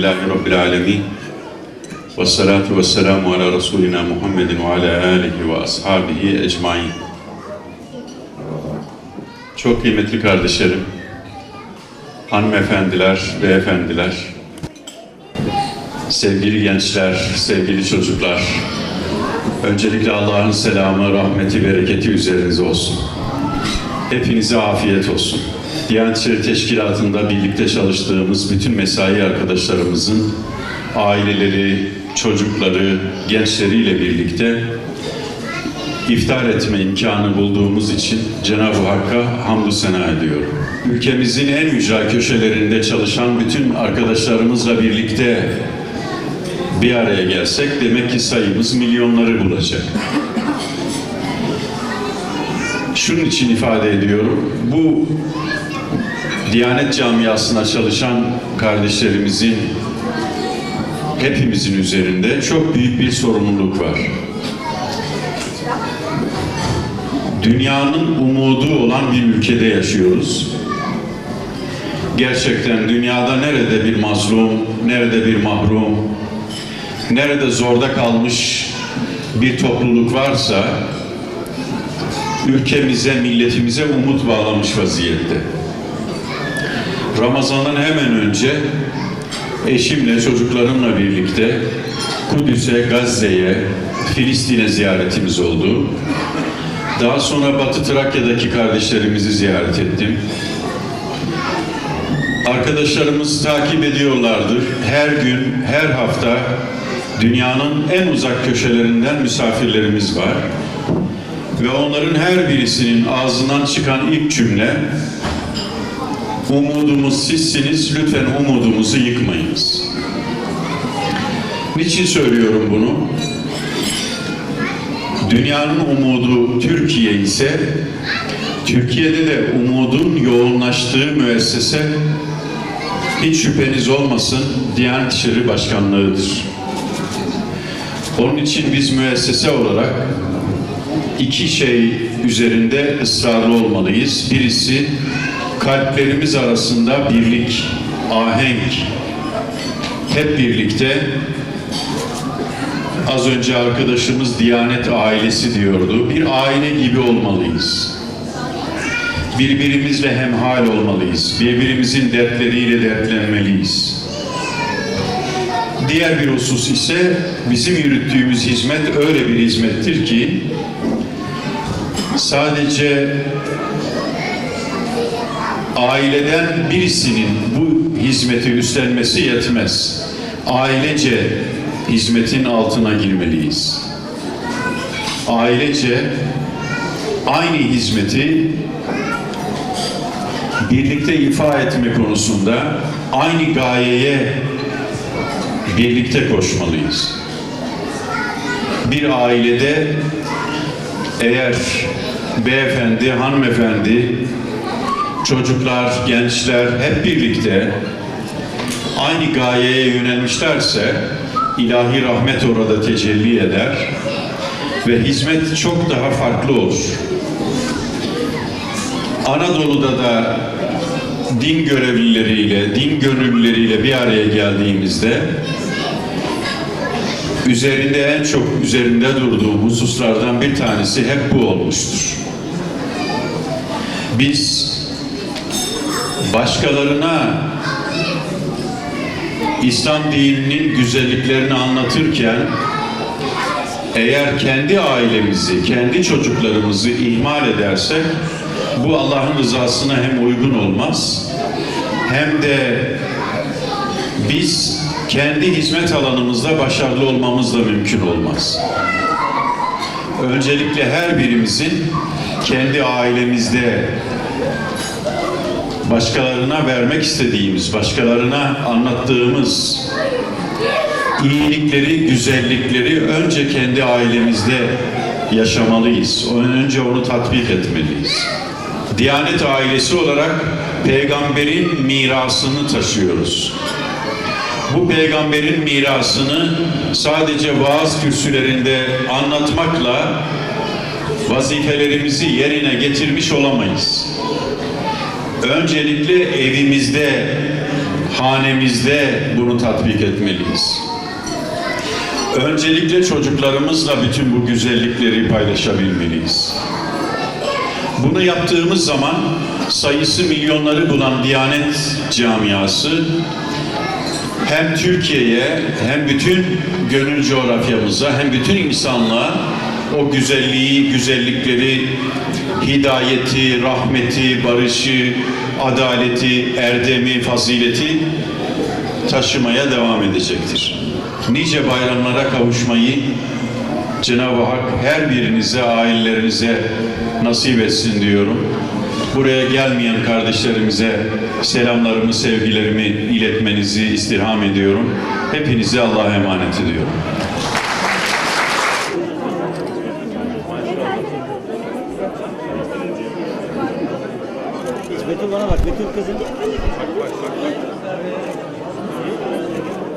Elhamdülillahi Rabbil alemin. Ve salatu ve selamu ala Resulina Muhammedin ve ala alihi ve ashabihi ecmain. Çok kıymetli kardeşlerim, hanımefendiler, beyefendiler, sevgili gençler, sevgili çocuklar, öncelikle Allah'ın selamı, rahmeti, bereketi üzerinize olsun. Hepinize afiyet olsun. Diyanet İşleri Teşkilatı'nda birlikte çalıştığımız bütün mesai arkadaşlarımızın aileleri, çocukları, gençleriyle birlikte iftar etme imkanı bulduğumuz için Cenab-ı Hakk'a hamdü sena ediyorum. Ülkemizin en ücra köşelerinde çalışan bütün arkadaşlarımızla birlikte bir araya gelsek demek ki sayımız milyonları bulacak. Şunun için ifade ediyorum. Bu Diyanet camiasına çalışan kardeşlerimizin hepimizin üzerinde çok büyük bir sorumluluk var. Dünyanın umudu olan bir ülkede yaşıyoruz. Gerçekten dünyada nerede bir mazlum, nerede bir mahrum, nerede zorda kalmış bir topluluk varsa ülkemize, milletimize umut bağlamış vaziyette. Ramazan'dan hemen önce eşimle, çocuklarımla birlikte Kudüs'e, Gazze'ye, Filistin'e ziyaretimiz oldu. Daha sonra Batı Trakya'daki kardeşlerimizi ziyaret ettim. Arkadaşlarımız takip ediyorlardır. Her gün, her hafta dünyanın en uzak köşelerinden misafirlerimiz var. Ve onların her birisinin ağzından çıkan ilk cümle Umudumuz sizsiniz, lütfen umudumuzu yıkmayınız. Niçin söylüyorum bunu? Dünyanın umudu Türkiye ise, Türkiye'de de umudun yoğunlaştığı müessese hiç şüpheniz olmasın Diyanet İşleri Başkanlığı'dır. Onun için biz müessese olarak iki şey üzerinde ısrarlı olmalıyız. Birisi kalplerimiz arasında birlik, ahenk, hep birlikte az önce arkadaşımız Diyanet ailesi diyordu. Bir aile gibi olmalıyız. Birbirimizle hemhal olmalıyız. Birbirimizin dertleriyle dertlenmeliyiz. Diğer bir husus ise bizim yürüttüğümüz hizmet öyle bir hizmettir ki sadece aileden birisinin bu hizmeti üstlenmesi yetmez. Ailece hizmetin altına girmeliyiz. Ailece aynı hizmeti birlikte ifa etme konusunda aynı gayeye birlikte koşmalıyız. Bir ailede eğer beyefendi, hanımefendi, çocuklar, gençler hep birlikte aynı gayeye yönelmişlerse ilahi rahmet orada tecelli eder ve hizmet çok daha farklı olur. Anadolu'da da din görevlileriyle, din gönüllüleriyle bir araya geldiğimizde üzerinde en çok üzerinde durduğum hususlardan bir tanesi hep bu olmuştur. Biz başkalarına İslam dininin güzelliklerini anlatırken eğer kendi ailemizi, kendi çocuklarımızı ihmal edersek bu Allah'ın rızasına hem uygun olmaz hem de biz kendi hizmet alanımızda başarılı olmamız da mümkün olmaz. Öncelikle her birimizin kendi ailemizde başkalarına vermek istediğimiz, başkalarına anlattığımız iyilikleri, güzellikleri önce kendi ailemizde yaşamalıyız. Önce onu tatbik etmeliyiz. Diyanet ailesi olarak peygamberin mirasını taşıyoruz. Bu peygamberin mirasını sadece vaaz kürsülerinde anlatmakla vazifelerimizi yerine getirmiş olamayız. Öncelikle evimizde, hanemizde bunu tatbik etmeliyiz. Öncelikle çocuklarımızla bütün bu güzellikleri paylaşabilmeliyiz. Bunu yaptığımız zaman sayısı milyonları bulan Diyanet camiası hem Türkiye'ye hem bütün gönül coğrafyamıza hem bütün insanlığa o güzelliği, güzellikleri, hidayeti, rahmeti, barışı, adaleti, erdemi, fazileti taşımaya devam edecektir. Nice bayramlara kavuşmayı Cenab-ı Hak her birinize, ailelerinize nasip etsin diyorum. Buraya gelmeyen kardeşlerimize selamlarımı, sevgilerimi iletmenizi istirham ediyorum. Hepinizi Allah'a emanet ediyorum. Türk kızı.